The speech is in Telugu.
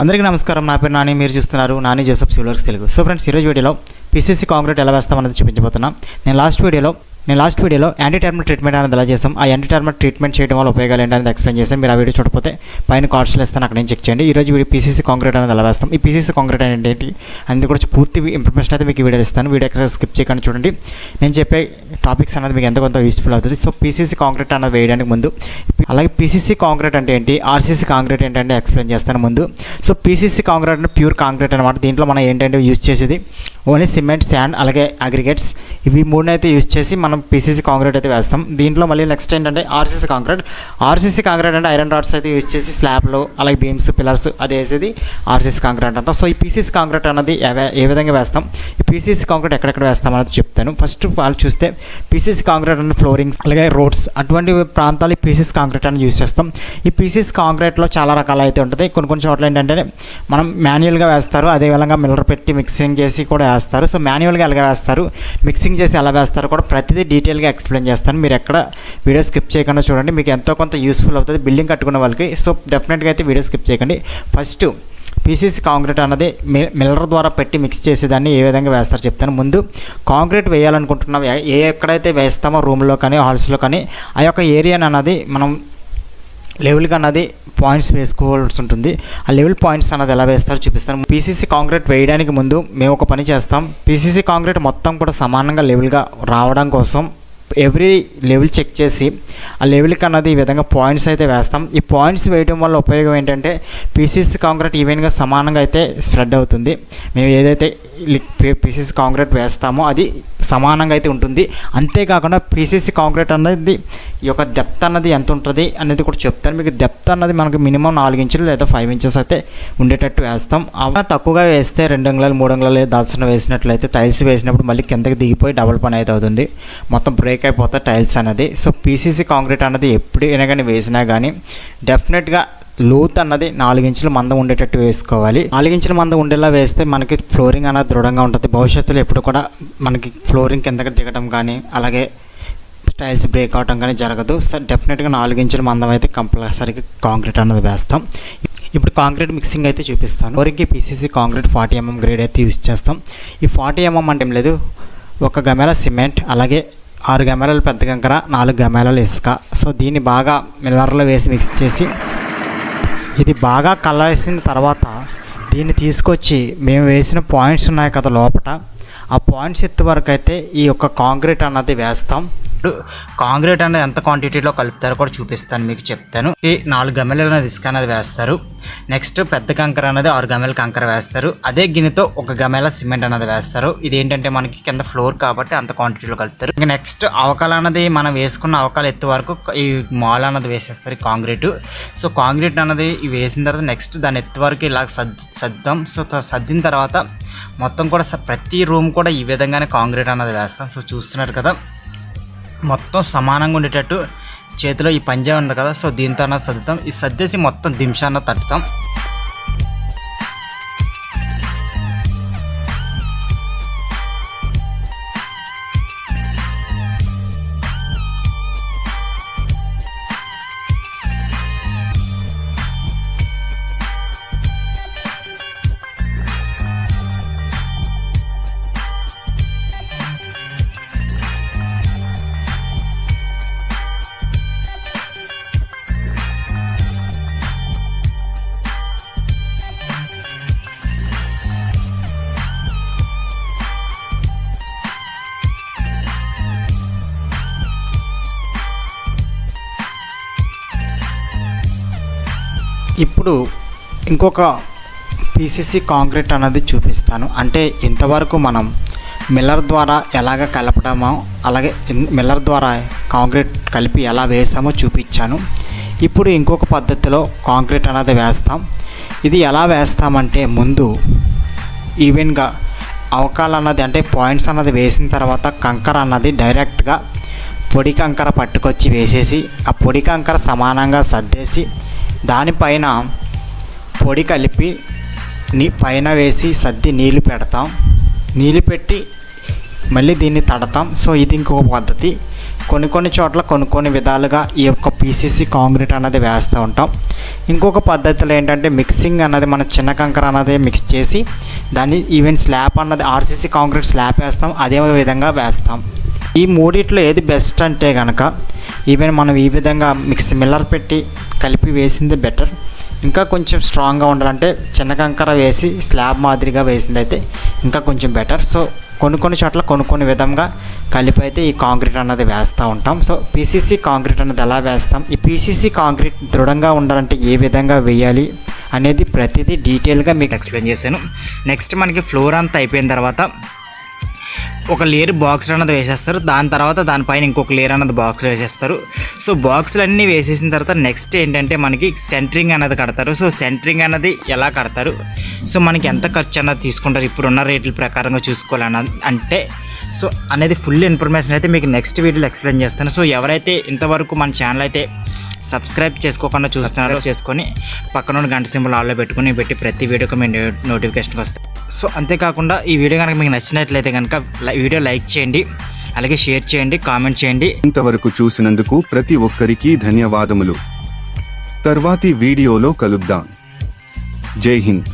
అందరికీ నమస్కారం. నా పేరు నాని. మీరు చూస్తున్నారు నాని జోసఫ్ సివిలర్స్ తెలుగు. సో ఫ్రెండ్స్ ఈరోజు వీడియోలో పీసీసీ కాంక్రీట్ ఎలా వేస్తామన్నది చూపించబోతున్నా. నేను లాస్ట్ వీడియోలో నేను లాస్ట్ వీడియోలో యాంటీ టర్మల్ ట్రీట్మెంట్ అనేది ఎలా చేస్తాం? ఆ యాంటీ టర్మల్ ట్రీట్మెంట్ చేయడం వల్ల ఉపయోగాలు ఏంటనేది ఎక్స్ప్లెయిన్ చేశాను మీరు ఆ వీడియో చూడకపోతే పైన కార్డ్స్లో ఇస్తాను అక్కడ నుంచి చెక్ చేయండి. ఈ రోజు వీడియో పీసీసీ కాంక్రీట్ అనేది ఎలా వేస్తాం? ఈ పీసీసీ కాంక్రీట్ అనేది ఏంటి? అనేది కూడా పూర్తి ఇన్ఫర్మేషన్ అయితే మీకు వీడియో ఇస్తాను. వీడియో ఎక్కడ స్కిప్ చేయకుండా చూడండి. నేను చెప్పే టాపిక్స్ అనేది మీకు ఎంత కొంత యూస్ఫుల్ అవుతుంది. సో పీసీసీ కాంక్రీట్ అనేది వేయడానికి ముందు అలాగే పీసీసీ కాంక్రీట్ అంటే ఏంటి? ఆర్సీసీ కాంక్రీట్ ఏంటంటే ఎక్స్ప్లెయిన్ చేస్తాను ముందు. సో పీసీసీ కాంక్రీట్ అంటే ప్యూర్ కాంక్రీట్ అనమాట దీంట్లో మనం ఏంటంటే యూజ్ చేసేది? ఓన్లీ సిమెంట్ శాండ్ అలాగే అగ్రిగేట్స్ ఇవి మూడు అయితే యూజ్ చేసి మనం పీసీసీ కాంక్రీట్ అయితే వేస్తాం. దీంట్లో మళ్ళీ నెక్స్ట్ ఏంటంటే ఆర్సీసీ కాంక్రీట్. ఆర్సీసీ కాంక్రీట్ అంటే ఐరన్ రాడ్స్ అయితే యూజ్ చేసి స్లాబ్లు అలాగే బీమ్స్ పిల్లర్స్ అది వేసేది ఆర్సీసీ కాంక్రీట్ అంటాం. సో ఈ పీసీసీ కాంక్రీట్ అన్నది ఏ- విధంగా వేస్తాం? ఈ పీసీసీ కాంక్రీట్ ఎక్కడెక్కడ వేస్తాం అనేది చెప్తాను. ఫస్ట్ వాళ్ళు చూస్తే పీసీసీ కాంక్రీట్ అంటే ఫ్లోరింగ్స్ అలాగే రోడ్స్ అటువంటి ప్రాంతాలు ఈ పీసీసీ కాంక్రీట్ అని యూజ్ చేస్తాం. ఈ పీసీసీ కాంక్రీట్లో చాలా రకాలు అయితే ఉంటుంది కొన్ని కొన్ని చోట్ల ఏంటంటే మనం మాన్యువల్గా వేస్తారు. అదే విధంగా మిల్లర్ పెట్టి మిక్సింగ్ చేసి కూడా వేస్తారు. సో మాన్యువల్గా ఎలాగ వేస్తారు? మిక్సింగ్ చేసి ఎలా వేస్తారు కూడా ప్రతిదీ డీటెయిల్గా ఎక్స్ప్లెయిన్ చేస్తాను. మీరు ఎక్కడ వీడియో స్కిప్ చేయకుండా చూడండి. మీకు ఎంతో కొంత యూస్ఫుల్ అవుతుంది. బిల్డింగ్ కట్టుకున్న వాళ్ళకి సో డెఫినెట్గా అయితే వీడియో స్కిప్ చేయకండి. ఫస్ట్ పీసీసీ కాంక్రీట్ అన్నది మిల్లర్ ద్వారా పెట్టి మిక్స్ చేసేదాన్ని ఏ విధంగా వేస్తారో చెప్తాను. ముందు కాంక్రీట్ వేయాలనుకుంటున్నాం. ఏ- ఏ ఎక్కడైతే వేస్తామో రూమ్లో కానీ హాల్స్లో కానీ ఆ యొక్క ఏరియాని అన్నది మనం లెవెల్కి అన్నది పాయింట్స్ వేసుకోవాల్సి ఉంటుంది. ఆ లెవెల్ పాయింట్స్ అన్నది ఎలా వేస్తారో చూపిస్తాను. పీసీసీ కాంక్రీట్ వేయడానికి ముందు మేము ఒక పని చేస్తాం. పీసీసీ కాంక్రీట్ మొత్తం కూడా సమానంగా లెవెల్గా రావడం కోసం ఎవ్రీ లెవెల్ చెక్ చేసి ఆ లెవెల్కి అన్నది ఈ విధంగా పాయింట్స్ అయితే వేస్తాం. ఈ పాయింట్స్ వేయడం వల్ల ఉపయోగం ఏంటంటే పీసీసీ కాంక్రీట్ ఈవెన్గా సమానంగా అయితే స్ప్రెడ్ అవుతుంది. మేము ఏదైతే పీసీసీ కాంక్రీట్ వేస్తామో అది సమానంగా అయితే ఉంటుంది. అంతేకాకుండా పీసీసీ కాంక్రీట్ అనేది ఈ యొక్క డెప్త్ అన్నది ఎంత ఉంటుంది అనేది కూడా చెప్తాను. మీకు డెప్త్ అన్నది మనకి మినిమం నాలుగు ఇంచులు లేదా ఫైవ్ ఇంచెస్ అయితే ఉండేటట్టు వేస్తాం. అలా తక్కువగా వేస్తే రెండు అంగుళాలు మూడు అంగుళాలు దాల్చిన వేసినట్లయితే టైల్స్ వేసినప్పుడు మళ్ళీ కిందకి దిగిపోయి డబల్ పని అయితే అవుతుంది. మొత్తం బ్రేక్ అయిపోతాయి టైల్స్ అనేది సో పీసీసీ కాంక్రీట్ అనేది ఎప్పుడైనా కానీ వేసినా కానీ డెఫినెట్గా లోత్ అన్నది నాలుగు మందం ఉండేటట్టు వేసుకోవాలి. నాలుగించుల మంద మందం ఉండేలా వేస్తే మనకి ఫ్లోరింగ్ అన్నది దృఢంగా ఉంటుంది. భవిష్యత్తులో ఎప్పుడు కూడా మనకి ఫ్లోరింగ్ కిందకి దిగడం కానీ అలాగే టైల్స్ బ్రేక్ అవడం కానీ జరగదు. సో డెఫినెట్గా నాలుగు మందం అయితే కంపల్సరీగా కాంక్రీట్ అన్నది వేస్తాం. ఇప్పుడు కాంక్రీట్ మిక్సింగ్ అయితే చూపిస్తాను. ఫ్లోరింగ్కి PCC concrete forty mm grade అయితే యూజ్ చేస్తాం. ఈ ఫార్టీ ఎంఎం అంటే ఏం లేదు. ఒక గమేళ సిమెంట్ అలాగే ఆరు గమెలలు పెద్ద కంకర నాలుగు గమేళాలు ఇసుక. సో దీన్ని బాగా మిల్లర్లో వేసి మిక్స్ చేసి ఇది బాగా కలవేసిన తర్వాత దీన్ని తీసుకొచ్చి మేము వేసిన పాయింట్స్ ఉన్నాయి కదా లోపల ఆ పాయింట్స్ ఎత్తు వరకు అయితే ఈ యొక్క కాంక్రీట్ అన్నది వేస్తాం. ఇప్పుడు కాంక్రీట్ అనేది ఎంత క్వాంటిటీలో కలుపుతారో కూడా చూపిస్తాను మీకు చెప్తాను. ఈ నాలుగు గమ్మెలు అనేది ఇసుక అనేది వేస్తారు. నెక్స్ట్ పెద్ద కంకర అనేది ఆరు గమ్మెల కంకర వేస్తారు. అదే గిన్నెతో ఒక గమేల సిమెంట్ అనేది వేస్తారు. ఇది ఏంటంటే మనకి కింద ఫ్లోర్ కాబట్టి అంత క్వాంటిటీలో కలుపుతారు. ఇంకా నెక్స్ట్ అవకాలు అనేది మనం వేసుకున్న అవకాలు ఎత్తు వరకు ఈ మాల్ అన్నది వేసేస్తారు ఈ కాంక్రీట్. సో కాంక్రీట్ అన్నది వేసిన తర్వాత నెక్స్ట్ దాని ఎత్తు వరకు ఇలా సద్ సర్దాం సో సర్దిన తర్వాత మొత్తం కూడా ప్రతి రూమ్ కూడా ఈ విధంగానే కాంక్రీట్ అన్నది వేస్తాం. సో చూస్తున్నారు కదా. మొత్తం సమానంగా ఉండేటట్టు చేతిలో ఈ పంజా ఉంది కదా సో దీంతో సర్దుతాం ఈ సర్దేసి మొత్తం దింశాన్న తట్టుతాం. ఇప్పుడు ఇంకొక పీసీసీ కాంక్రీట్ అన్నది చూపిస్తాను. అంటే ఇంతవరకు మనం మిల్లర్ ద్వారా ఎలాగ కలపడమో అలాగే మిల్లర్ ద్వారా కాంక్రీట్ కలిపి ఎలా వేసామో చూపించాను. ఇప్పుడు ఇంకొక పద్ధతిలో కాంక్రీట్ అన్నది వేస్తాం. ఇది ఎలా వేస్తామంటే ముందు ఈవెన్గా అవకాలు అన్నది అంటే పాయింట్స్ అన్నది వేసిన తర్వాత కంకర అన్నది డైరెక్ట్గా పొడి కంకర పట్టుకొచ్చి వేసేసి ఆ పొడి కంకర సమానంగా సర్దేసి దానిపైన పొడి కలిపి నీ పైన వేసి సర్ది నీళ్ళు పెడతాం. నీళ్ళు పెట్టి మళ్ళీ దీన్ని తడతాం. సో ఇది ఇంకొక పద్ధతి. కొన్ని కొన్ని చోట్ల కొన్ని కొన్ని విధాలుగా ఈ యొక్క పీసీసీ కాంక్రీట్ అన్నది వేస్తూ ఉంటాం. ఇంకొక పద్ధతిలో ఏంటంటే మిక్సింగ్ అన్నది మన చిన్న కంకర అన్నది మిక్స్ చేసి దాన్ని ఈవెన్ స్లాబ్ అన్నది ఆర్సీసీ కాంక్రీట్ స్లాబ్ వేస్తాం. అదే విధంగా వేస్తాం. ఈ మూడిట్లో ఏది బెస్ట్ అంటే కనుక ఈవెన్ మనం ఈ విధంగా మిక్స్ మిల్లర్ పెట్టి కలిపి వేసింది బెటర్ ఇంకా కొంచెం స్ట్రాంగ్గా ఉండాలంటే చిన్న కంకర వేసి స్లాబ్ మాదిరిగా వేసింది అయితే ఇంకా కొంచెం బెటర్ సో కొన్ని కొన్ని చోట్ల కొన్ని కొన్ని విధంగా కలిపి అయితే ఈ కాంక్రీట్ అన్నది వేస్తూ ఉంటాం. సో పీసీసీ కాంక్రీట్ అన్నది ఎలా వేస్తాం? ఈ పీసీసీ కాంక్రీట్ దృఢంగా ఉండాలంటే ఏ విధంగా వేయాలి అనేది ప్రతిదీ డీటెయిల్గా మీకు ఎక్స్ప్లెయిన్ చేశాను. నెక్స్ట్ మనకి ఫ్లోర్ అంతా అయిపోయిన తర్వాత ఒక లేయర్ బాక్స్ అన్నది వేసేస్తారు. దాని తర్వాత దానిపైన ఇంకొక లేయర్ అన్నది బాక్స్ వేసేస్తారు. సో బాక్సులు అన్నీ వేసేసిన తర్వాత నెక్స్ట్ ఏంటంటే మనకి సెంటరింగ్ అన్నది కడతారు. సో సెంటరింగ్ అన్నది ఎలా కడతారు? సో మనకి ఎంత ఖర్చు అన్నది తీసుకుంటారు? ఇప్పుడున్న రేట్ల ప్రకారంగా చూసుకోవాలన్నది అంటే సో అనేది ఫుల్ ఇన్ఫర్మేషన్ అయితే మీకు నెక్స్ట్ వీడియోలో ఎక్స్ప్లెయిన్ చేస్తాను. సో ఎవరైతే ఇంతవరకు మన ఛానల్ అయితే సబ్స్క్రైబ్ చేసుకోకుండా చూస్తున్నారో చేసుకొని పక్కన గంట సింబల్ ఆల్లో పెట్టుకుని పెట్టి ప్రతి వీడియోకి మీ నోటిఫికేషన్కి వస్తాయి సో అంతేకాకుండా ఈ వీడియో కనుక మీకు నచ్చినట్లయితే కనుక వీడియో లైక్ చేయండి అలాగే షేర్ చేయండి కామెంట్ చేయండి. ఇంతవరకు చూసినందుకు ప్రతి ఒక్కరికి ధన్యవాదములు. తర్వాతి వీడియోలో కలుద్దాం. జై హింద్.